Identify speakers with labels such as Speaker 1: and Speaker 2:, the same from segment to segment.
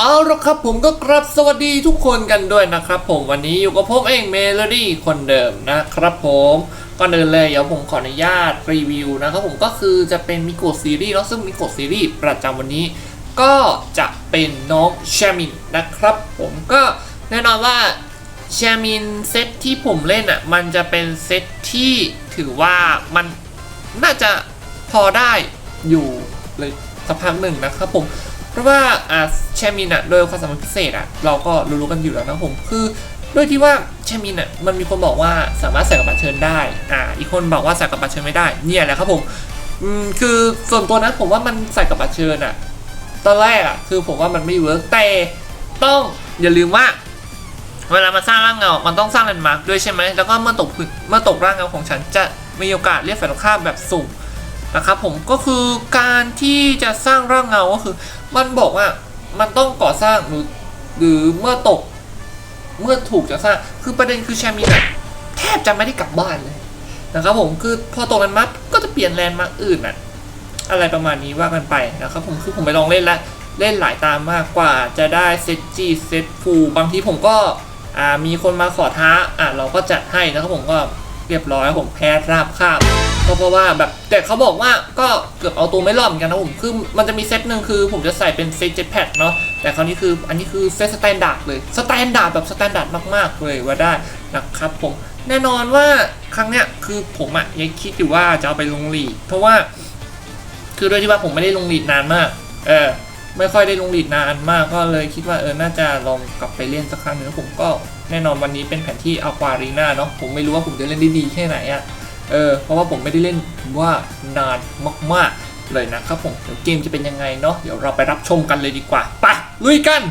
Speaker 1: เอาละครับผมก็กรับสวัสดีทุกคนกันด้วยนะครับผมวันนี้อยู่กับผมเองเมโลดี้คนเดิมนะครับผมก่อนอื่นเลยเดี๋ยวผมขออนุญาตรีวิวนะครับผมก็คือจะเป็นมิโกซีรีส์เนาะซึ่งมิโกซีรีส์ประจำวันนี้ ก็จะเป็นน้องแชมินนะครับ ผมก็แน่นอนว่าแชมินเซตที่ผมเล่นอะมันจะเป็นเซตที่ถือว่ามันน่าจะพอได้อยู่เลยสักพักหนึ่งนะครับผม เพราะว่าอ่าแชมินอะโดยความสามารถพิเศษอะเราก็รู้ๆกันอยู่แล้วนะผมคือด้วยที่ว่าแชมินอะมันมีคนบอกว่าสามารถใส่กับบัตรเชิญได้อ่าอีกคนบอกว่าใส่กับบัตรเชิญไม่ได้เนี่ยแหละครับผมอืมคือส่วนตัวนะผมว่ามันใส่กับบัตรเชิญอะตอนแรกอะคือผมว่ามันไม่เวิร์กแต่ต้องอย่าลืมว่าเวลามาสร้างร่างเงา มันต้องสร้างแลนด์มาร์กด้วยใช่ไหม แล้วก็เมื่อตกเมื่อตกร่างเงาของฉันจะมีโอกาสเรียกฝ่ายตรงข้ามแบบสุ่ม นะครับผมก็คือการที่จะสร้างร่างเงาก็คือ มันบอกว่ามันต้องก่อสร้างหรือหรือเมื่อตกเมื่อถูกจะสร้างคือประเด็นคือแชมินอะแทบจะไม่ได้กลับบ้านเลยนะครับผมคือพอตกแลนด์มาร์กก็จะเปลี่ยนแลนด์มาร์กอื่นอะอะไรประมาณนี้ว่ากันไปนะครับผมคือผมไปลองเล่นแล้วเล่นหลายตามมากกว่าจะได้เซตจีเซตฟูบางทีผมก็มีคนมาขอท้าอะเราก็จัดให้นะครับผมก็เรียบร้อยผมแพ้ราบคาบ ก็เพราะว่าแบบแต่เขาบอกว่าก็เกือบเอาตัวไม่รอดเหมือนกันนะผมคือมันจะมีเซตหนึ่งคือผมจะใส่เป็นเซตเจ็ตแพดเนาะแต่คราวนี้คืออันนี้คือเซตสแตนดาร์ดเลยสแตนดาร์ดแบบสแตนดาร์ดมากๆเลยว่าได้นะครับผมแน่นอนว่าครั้งเนี้ยคือผมอะยังคิดอยู่ว่าจะเอาไปลงลีดเพราะว่า คือด้วยที่ว่าผมไม่ได้ลงลีดนานมาก เออไม่ค่อยได้ลงลีดนานมากก็เลยคิดว่าเออน่าจะลองกลับไปเล่นสักครั้งหนึ่งผมก็แน่นอนวันนี้เป็นแผนที่อควารีนาเนาะผมไม่รู้ว่าผมจะเล่นได้ดีแค่ไหนอะ เออเพราะว่าผมไม่ได้เล่นว่านานมากๆเลยนะครับผมเดี๋ยวเกมจะเป็นยังไงเนาะเดี๋ยวเราไปรับชมกันเลยดีกว่าไปลุยกัน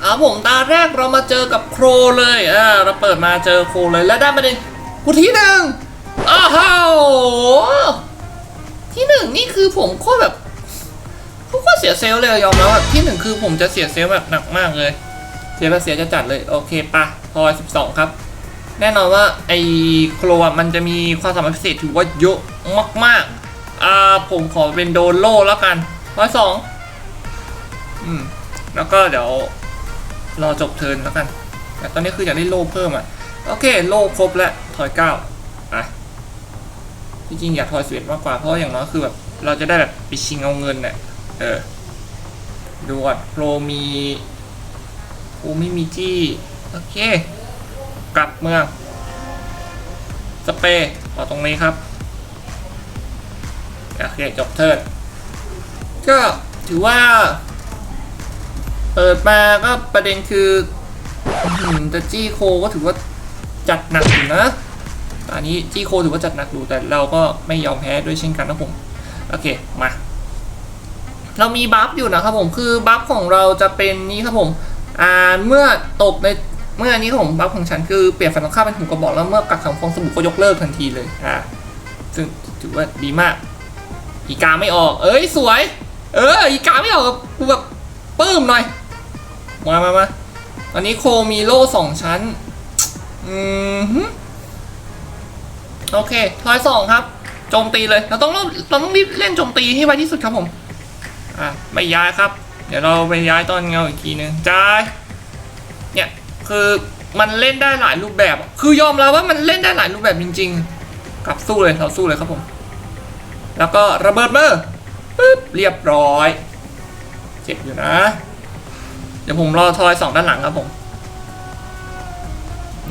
Speaker 1: เอาผมตาแรกเรามาเจอกับโครเลยเออเราเปิดมาเจอโครเลยแล้วได้ประเด็นกูที่หนึ่งอ้าวที่หนึ่งนี่คือผมโคตรแบบโคตรเสียเซลเลยยอมแล้วที่หนึ่งคือผมจะเสียเซลแบบหนักมากเลย เสียภาษีจะจัดเลย โอเคปะพอยสิบสองครับ แน่นอนว่าไอ้โครมันจะมีความสามารถพิเศษถือว่าเยอะมากๆอ่าผมขอเป็นโดนโลแล้วกันร้อยสองอืมแล้วก็เดี๋ยวรอจบเทิร์นแล้วกัน แต่ตอนนี้คืออยากได้โลเพิ่มอะ โอเค โลครบแล้วถอยเก้าไปจริงๆอยากทอยสเวตมากกว่า เพราะอย่างน้อยคือแบบเราจะได้แบบไปชิงเอาเงินเนี่ยเออ ดูก่อนโปรมีโอ้ไม่มีจี้ โอเค กลับเมือง สเปรย์ต่อตรงนี้ครับโอเคจบเทิร์นก็ถือว่า เปิดมาก็ประเด็นคือแต่จี้โคก็ถือว่าจัดหนักอยู่นะอันนี้จี้โคถือว่าจัดหนักดูแต่เราก็ไม่ยอมแพ้ด้วยเช่นกันนะผม โอเค มา เรามีบัฟอยู่นะครับผมคือบัฟของเราจะเป็นนี้ครับผม อ่าเมื่อตกใน เมื่ออันนี้ครับผมบัฟของฉันคือเปลี่ยนฝันตรงข้ามเป็นถุงกระบอกแล้วเมื่อกักขังฟองสบู่ก็ยกเลิกทันทีเลยอ่าซึ่งถือว่าดีมาก อีกาไม่ออก เอ้ยสวย เอออีกาไม่ออกกูแบบปลื้มหน่อย มามามาตอนนี้โคมีโล่สองชั้น อืมฮึโอเคทอยสองครับ โจมตีเลย เราต้องเราเราต้องรีบเล่นโจมตีให้ไวที่สุดครับผม อะไม่ย้ายครับ เดี๋ยวเราไปย้ายตอนเงาอีกทีนึงจ่ายเนี่ย คือมันเล่นได้หลายรูปแบบ คือยอมแล้วว่ามันเล่นได้หลายรูปแบบจริง ๆ กลับสู้เลยเราสู้เลยครับผม แล้วก็ระเบิดมือปึ๊บเรียบร้อย เจ็บอยู่นะ เดี๋ยวผมรอทอยสองด้านหลังครับผม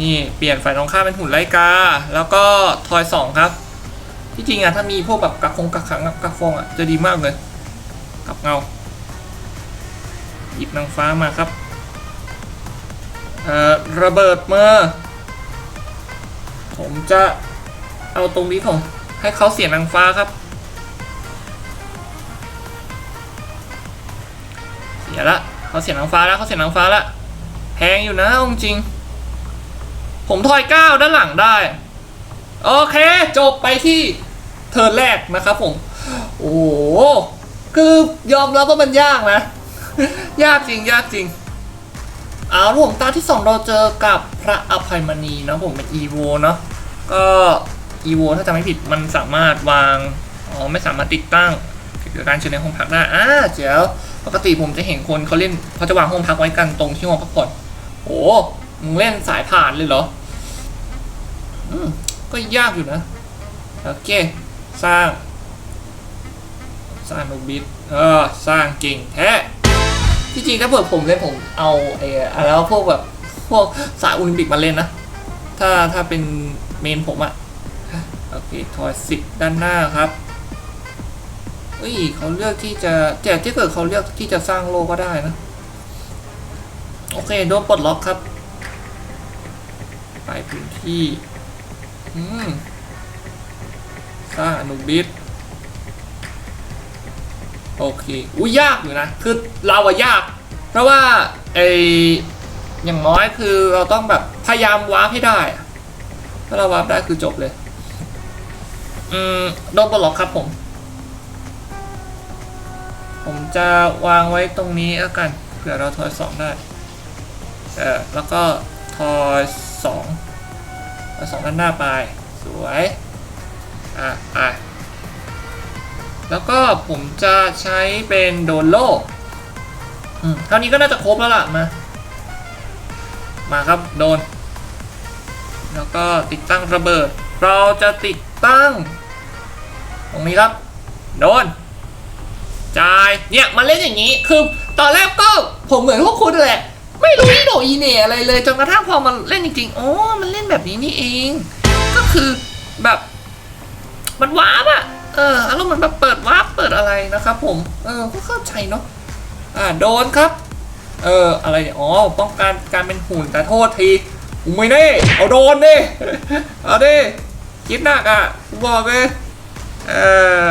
Speaker 1: นี่เปลี่ยนฝ่ายตรงข้ามเป็นหุ่นไลกา แล้วก็ทอยสองครับ ที่จริงอะถ้ามีพวกแบบกักคงกักขังกักฟองอะจะดีมากเลย กับเงา หยิบนางฟ้ามาครับ เอ่อระเบิดมือ ผมจะเอาตรงนี้ของให้เขาเสียนางฟ้าครับ เสียละเขาเสียนางฟ้าแล้วเขาเสียนางฟ้าละแพงอยู่นะอาจริง ผมทอยก้าด้านหลังได้ โอเค จบไปที่เทิร์นแรกนะครับผม โอ้โหคือยอมรับว่ามันยากนะ ยากจริงยากจริง อาละผมตาที่สองเราเจอกับพระอภัยมณีนะผมเป็นอีโวเนาะก็อีโวถ้าจำไม่ผิดมันสามารถวางอ๋อไม่สามารถติดตั้งเกิจการเชิญในห้องพักได้อ่าเจ๋วปกติผมจะเห็นคนเขาเล่นเขาจะวางห้องพักไว้กันตรงที่ห้องพักผ่อนโอ้มึงเล่นสายผ่านเลยเหรออืมก็ยากอยู่นะโอเคสร้าง สร้างนูบิดเออสร้างเก่งแท้ ที่จริงถ้าเปิดผมเล่นผมเอาไอ้อะไรวพวกแบบพวกสายโอลิมปิกมาเล่นนะ ถ้าถ้าเป็นเมนผมอะโอเคทอยสิบด้านหน้าครับเอ้ยเขาเลือกที่จะแต่ที่เกิดเขาเลือกที่จะสร้างโลก็ได้นะ โอเคโดนปลดล็อกครับ ไปพื้นที่ อืมสร้างอนุบิส โอเค อุ้ยยากอยู่นะ คือเราอะยาก เพราะว่าไออย่างน้อยคือเราต้องแบบพยายามวาร์ปให้ได้ ถ้าเราวาร์ปได้คือจบเลย อืมโดนปลดล็อกครับผม ผมจะวางไว้ตรงนี้แล้วกัน เผื่อเราทอยสองได้ เออแล้วก็ทอยสองทอยสองด้านหน้าไป สวย อะ อะ แล้วก็ผมจะใช้เป็นโดนโลเท่านี้ก็น่าจะครบแล้วล่ะมา มาครับโดน แล้วก็ติดตั้งระเบิด เราจะติดตั้ง ตรงนี้ครับ โดนจ่ายเนี่ยมาเล่นอย่างนี้ คือตอนแรกก็ผมเหมือนพวกคุณแหละ ไม่รู้อีโหนอีเหน่อะไรเลยจนกระทั่งพอมันเล่นจริงๆอ๋อมันเล่นแบบนี้นี่เอง ก็คือแบบ มันว้าร์ปอะ เอออารมณ์เหมือนแบบเปิดวาร์ปเปิดอะไรนะครับผม เออก็เข้าใจเนาะอ่าโดนครับ เอออะไรเนี่ยอ๋อป้องกันการเป็นหุ่นแต่โทษทีกูไม่แน่เอาโดนดิเอาดิคิดหนักอะกูบอกเลยเอ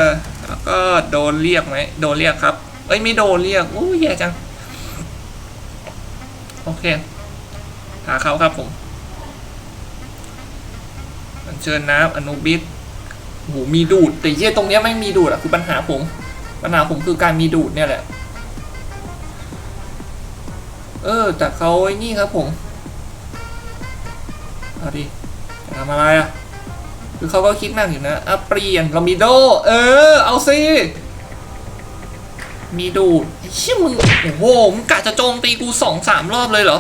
Speaker 1: อแล้วก็โดนเรียกไหมโดนเรียกครับเอ้ยไม่โดนเรียกอู้แย่จังโอเคหาเขาครับผมอัญเชิญน้ำอนุบิส หมีดูดแต่เยี่ยตรงเนี้ยไม่มีดูดอะคือปัญหาผมปัญหาผมคือการมีดูดเนี่ยแหละ เออ แต่เขาไอ้นี่ครับผมเอาดิจะทำอะไรอะคือเขาก็คิดหนักอยู่นะอะเปลี่ยนเรามีโด เออ เอาสิมีดูดไอ้ชี่ยมึงโอ้โหมึงกะจะโจมตีกูสองสามรอบเลยเหรอ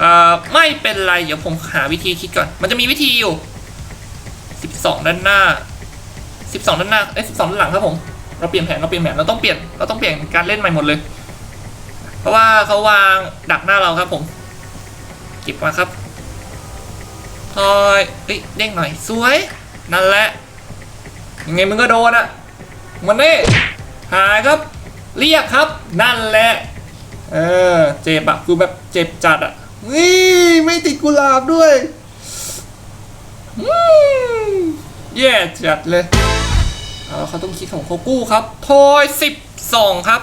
Speaker 1: อ่อไม่เป็นไร เดี๋ยวผมหาวิธีคิดก่อน มันจะมีวิธีอยู่ สิบสองด้านหน้าสิบสองด้านหน้าเอ้ยสิบสองด้านหลังครับผม เราเปลี่ยนแผนเราเปลี่ยนแผนเราต้องเปลี่ยนเราต้องเปลี่ยนการเล่นใหม่หมดเลย เพราะว่าเขาวางดักหน้าเราครับผมเก็บมาครับทอยเอ้ยเด้งหน่อยสวย นั่นแหละยังไงมึงก็โดนอะมันนี่หายครับ เรียกครับ นั่นแหละ เออ เจ็บอะคือแบบเจ็บจัดอะนี่ไม่ติดกุหลาบด้วย อืม แย่จัดเลยเอาเขาต้องคิดของโคกู้ครับทอยสิบสองครับ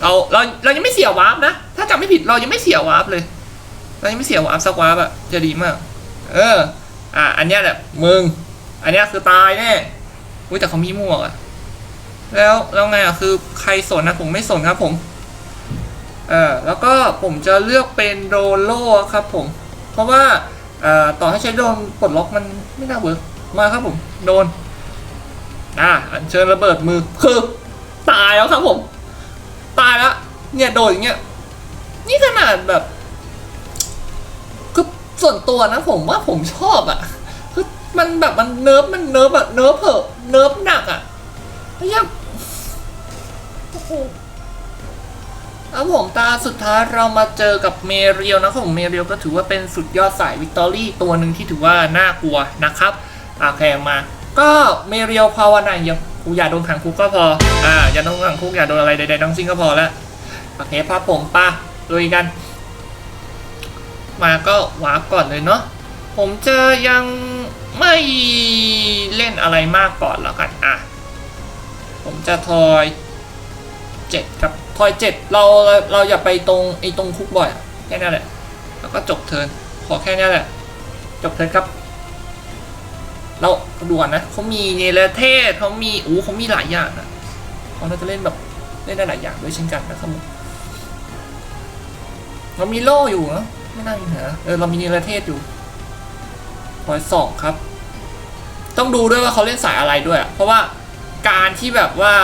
Speaker 1: เราเราเรายังไม่เสียวาร์ปนะ ถ้าจำไม่ผิดเรายังไม่เสียวาร์ปเลย เรายังไม่เสียวาร์ปสักวาร์ปอะจะดีมาก เออ อะอันเนี้ยแหละมึง อันเนี้ยคือตายแน่อุ้ยแต่เขามีหมวกอะแล้วแล้วไงอะคือใครสนนะผมไม่สนครับ ผม เออแล้วก็ผมจะเลือกเป็นโดนโล่ครับผม เพราะว่าเอ่อ ต่อให้ใช้โดนปลดล็อกมันไม่น่าเวิร์กมาครับผมโดนอะอัญเชิญระเบิดมือคือตายแล้วครับผม ตายแล้วเนี่ยโดนอย่างเงี้ยนี่ขนาดแบบคือส่วนตัวนะผมว่าผมชอบอะคือมันแบบมันเนิร์ฟมันเนิร์ฟอะเนิร์ฟเหอะเนิร์ฟหนักอะไอ้เหี้ยโอ้โห แล้วผมตาสุดท้ายเรามาเจอกับเมเรียลนะครับผมเมเรียลก็ถือว่าเป็นสุดยอดสายวิกตอรี่ตัวหนึ่งที่ถือว่าน่ากลัวนะครับโอเคมา ก็เมเรียลภาวนาอย่างกูอย่าโดนขังคุกก็พออ่าอย่าโดนขังคุกอย่าโดนอะไรใดๆทั้งสิ้นก็พอแล้วโอเคพับผมปะลุยกัน มาก็วาร์ปก่อนเลยเนาะผมจะยังไม่เล่นอะไรมากก่อนแล้วกันอะผมจะทอย เจ็ดครับทอยเจ็ดเราเราอย่าไปตรงไอ้ตรงคุกบ่อยแค่นั้นแหละ แล้วก็จบเทินขอแค่นี้แหละ จบเทินครับ เราดูก่อนนะเขามีเนรเทศเขามีอู้เขามีหลายอย่างนะเขาน่าจะเล่นแบบเล่นได้หลายอย่างด้วยเช่นกันนะครับเรามีโล่อยู่เนะไม่น่ามีปัญหาเออเรามีเนรเทศอยู่พอยสองครับ ต้องดูด้วยว่าเขาเล่นสายอะไรด้วย เพราะว่าการที่แบบว่า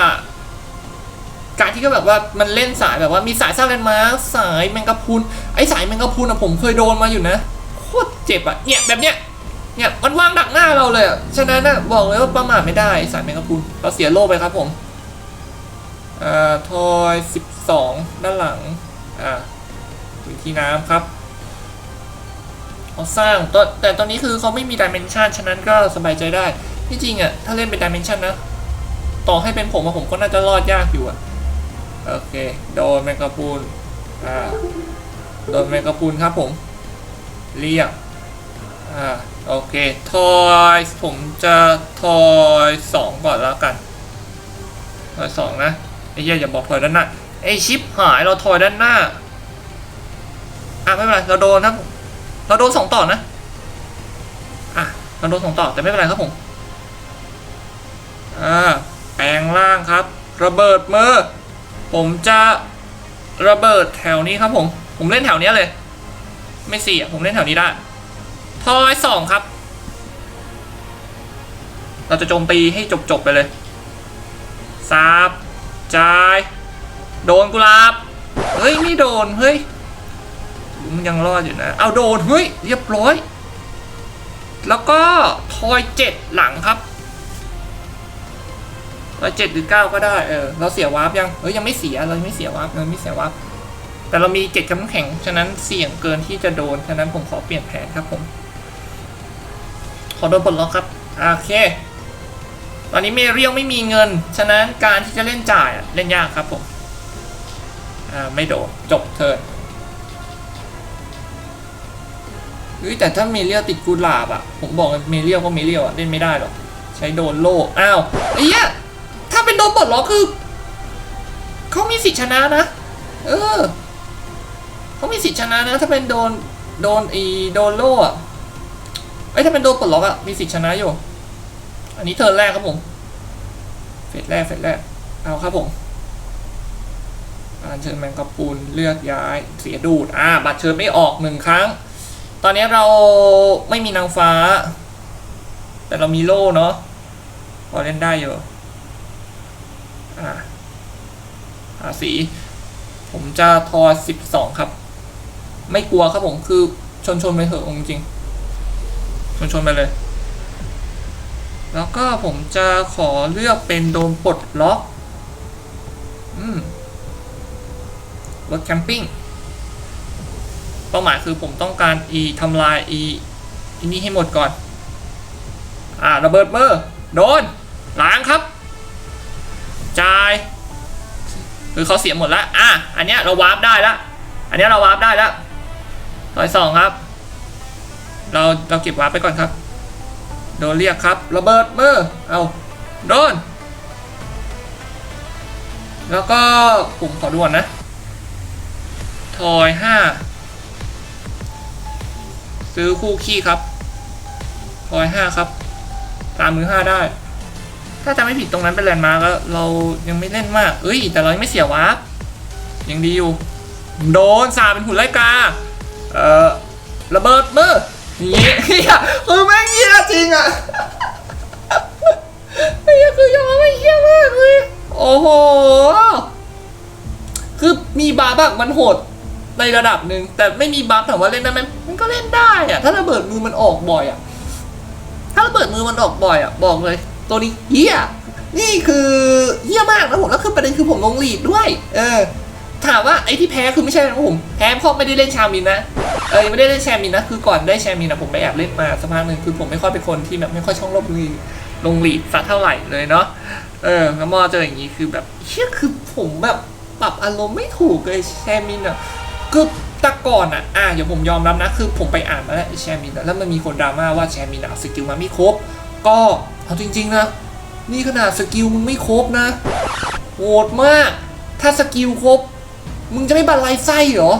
Speaker 1: การที่ก็แบบว่ามันเล่นสายแบบว่ามีสายสร้างแลนด์มาร์คสายแมงกะพรุนไอ้สายแมงกะพรุนอะผมเคยโดนมาอยู่นะโคตรเจ็บอะเนี่ยแบบเนี้ยเนี่ยมันวางดักหน้าเราเลยอะฉะนั้นนะบอกเลยว่าประมาทไม่ได้สายแมงกะพรุนเราเสียโล่ไปครับผมเอ่อทอย12ด้านหลังอ่าพื้นที่น้ำครับเขาสร้างตัวแต่ตอนนี้คือเขาไม่มีดิเมนชันฉะนั้นก็สบายใจได้ที่จริงอะถ้าเล่นเป็นดิเมนชันนะต่อให้เป็นผมอะผมก็น่าจะรอดยากอยู่อะ โอเค โดนแมงกะพรุนอ่าโดนแมงกะพรุนครับผม เรียกอ่าโอเค ทอยผมจะทอยสองก่อนแล้วกัน ทอยสองนะไอ้เหี้ยอย่าบอกทอยด้านหน้าไอ้ชิปหายเราทอยด้านหน้า อะไม่เป็นไรเราโดนครับ เราโดนสองต่อนะ อะเราโดนสองต่อแต่ไม่เป็นไรครับผม อ่าแปลงร่างครับ ระเบิดมือ ผมจะระเบิดแถวนี้ครับผม ผมเล่นแถวนี้เลย ไม่สี่อะผมเล่นแถวนี้ได้ ทอยสองครับ เราจะโจมตีให้จบๆไปเลยซาบจาย โดนกุลาบ เฮ้ยไม่โดน เฮ้ย มันยังรอดอยู่นะ เอาโดน เฮ้ย เรียบร้อย แล้วก็ทอยเจ็ดหลังครับ ร้อยเจ็ดหรือเก้าก็ได้เออเราเสียวาร์ปยังเอ้ยยังไม่เสียเรายังไม่เสียวาร์ปเราไม่เสียวาร์ปแต่เรามีเจ็ดกำลังแข็งฉะนั้นเสี่ยงเกินที่จะโดนฉะนั้นผมขอเปลี่ยนแผนครับผมขอโดนปลดล็อกครับโอเค ตอนนี้เมเรียลไม่มีเงิน ฉะนั้นการที่จะเล่นจ่ายเล่นยากครับผมอ่าไม่โดนจบเทิร์นแต่ถ้าเมเรียลติดกุหลาบอะ ผมบอกเลยเมเรียลก็เมเรียลอะ เล่นไม่ได้หรอก ใช้โดนโล่อ้าวไอ้เหี้ย โดนปลดล็อกคือเขามีสิทธิชนะนะ เออเขามีสิทธิชนะนะ ถ้าเป็นโดนโดนอีโดนโล่อะไอ้ยถ้าเป็นโดนปลดล็อกอะมีสิทธิชนะอยู่ อันนี้เทิร์นแรกครับผม เฟสแรกเฟสแรก เอาครับผมการเชิญแมงกะปูนเลือกย้ายเสียดูด อ่า บัตรเชิญไม่ออกหนึ่งครั้ง ตอนนี้เราไม่มีนางฟ้า แต่เรามีโล่เนาะพอเล่นได้อยู่ อ่าหาสี ผมจะทอสิบสองครับ ไม่กลัวครับผมคือชนชนไปเถอะจริง ชนชนไปเลย แล้วก็ผมจะขอเลือกเป็นโดนปลดล็อกอืมรถแคมปิ้งเป้าหมายคือผมต้องการอีทำลายอีอนี้ให้หมดก่อน อ่าระเบิดมือร์ โดน ล้างครับ จ่ายคือเขาเสียหมดล้วอะอันเนี้ยเราวาร์ปได้ล้วอันเนี้ยเราวาร์ปได้ล้วร้อยสองครับ เราเราเก็บวาร์ปไปก่อนครับ โดนเรียกครับระเบิดมือเอาโดน แล้วก็ผมขอด่วนนะทอยห้าซื้อคู่ขี้ครับทอยห้าครับ ตามมือห้าได้ ถ้าจำไม่ผิดตรงนั้นเป็นแลนด์มาร์กแล้วเรายังไม่เล่นมาก เอ้ย แต่เรายังไม่เสียวาร์ปยังดีอยู่ โดนสาเป็นหุ่นไล่กา เอ่อ ระเบิดมืออย่างงี้เฮียคือแม่งเฮียจริงอะเฮียคือยอมไม่เฮียมากเลยโอ้โห คือมีบาร์บักมันโหดในระดับหนึ่งแต่ไม่มีบัฟถามว่าเล่นได้ไหมมันก็เล่นได้อะถ้าระเบิดมือมันออกบ่อยอะถ้าระเบิดมือมันออกบ่อยอะบอกเลย ตัวนี้เฮียนี่คือเฮียมากนะผมแล้วคือประเด็นคือผมลงลีดด้วย เออ ถามว่าไอ้ที่แพ้คือไม่ใช่นะผมแพ้เพราะไม่ได้เล่นชามินนะเออยังไม่ได้เล่นแชมินนะคือก่อนได้แชมินนะผมไปแอบเล่นมาสักพักหนึ่งคือผมไม่ค่อยเป็นคนที่แบบไม่ค่อยช่องลบลีลงลีดสักเท่าไหร่เลยเนาะเออแล้วมอเจออย่างนี้คือแบบเชี่ยคือผมแบบปรับอารมณ์ไม่ถูกเลยแชมินอะคือต่ก่อนอะอะเดี๋ยวผมยอมรับนะ คือผมไปอ่านมาแล้วไอ้แชมินอะแล้วมันมีคนดราม่าว่าแชมินอะสกิลมันไม่ครบ ก็ เอาจริงๆนะ นี่ขนาดสกิลมึงไม่ครบนะโหดมาก ถ้าสกิลครบ มึงจะไม่บันไลไส้เหรอ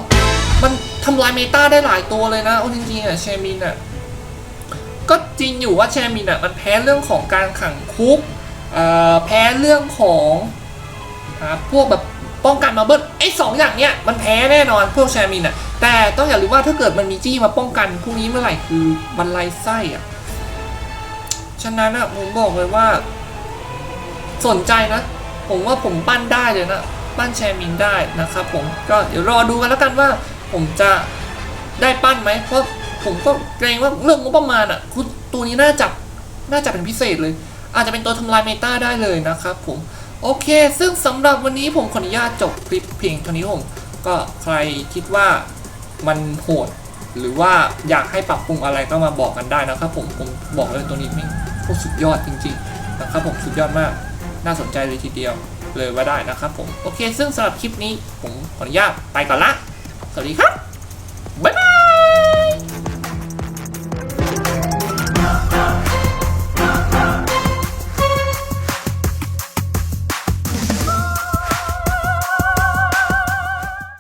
Speaker 1: มันทำลายเมตาได้หลายตัวเลยนะ เอาจริงๆอะแชมินอะ ก็จริงอยู่ว่าแชมินอะ มันแพ้เรื่องของการขังคุกเอ่อแพ้เรื่องของอพวกแบบป้องกันมาเบิลไอ้สองอย่างเนี้ยมันแพ้แน่นอนพวกแชมินอะ แต่ต้องอย่าลืมว่าถ้าเกิดมันมีจี้มาป้องกันพวกนี้เมื่อไหร่คือบันไลไส้อะ ฉะนั้นอะผมบอกเลยว่า สนใจนะ ผมว่าผมปั้นได้เลยนะ ปั้นแชร์มินได้นะครับผมก็เดี๋ยวรอดูกันแล้วกันว่า ผมจะได้ปั้นไหมเพราะผมก็เกรงว่าเรื่องงบประมาณอะคือตัวนี้น่าจับน่าจะเป็นพิเศษเลย อาจจะเป็นตัวทำลายเมตาได้เลยนะครับผมโอเค ซึ่งสำหรับวันนี้ผมขออนุญาตจบคลิปเพียงเท่านี้ผมก็ใครคิดว่ามันโหด หรือว่าอยากให้ปรับปรุงอะไรก็มาบอกกันได้นะครับ ผมผมบอกเลยตัวนี้ไม่โคตรสุดยอดจริง ๆ นะครับ ผมสุดยอดมากน่าสนใจเลยทีเดียวเลยว่าได้นะครับ ผมโอเค ซึ่งสำหรับคลิปนี้ผมขออนุญาตไปก่อนละสวัสดีครับบ๊ายบาย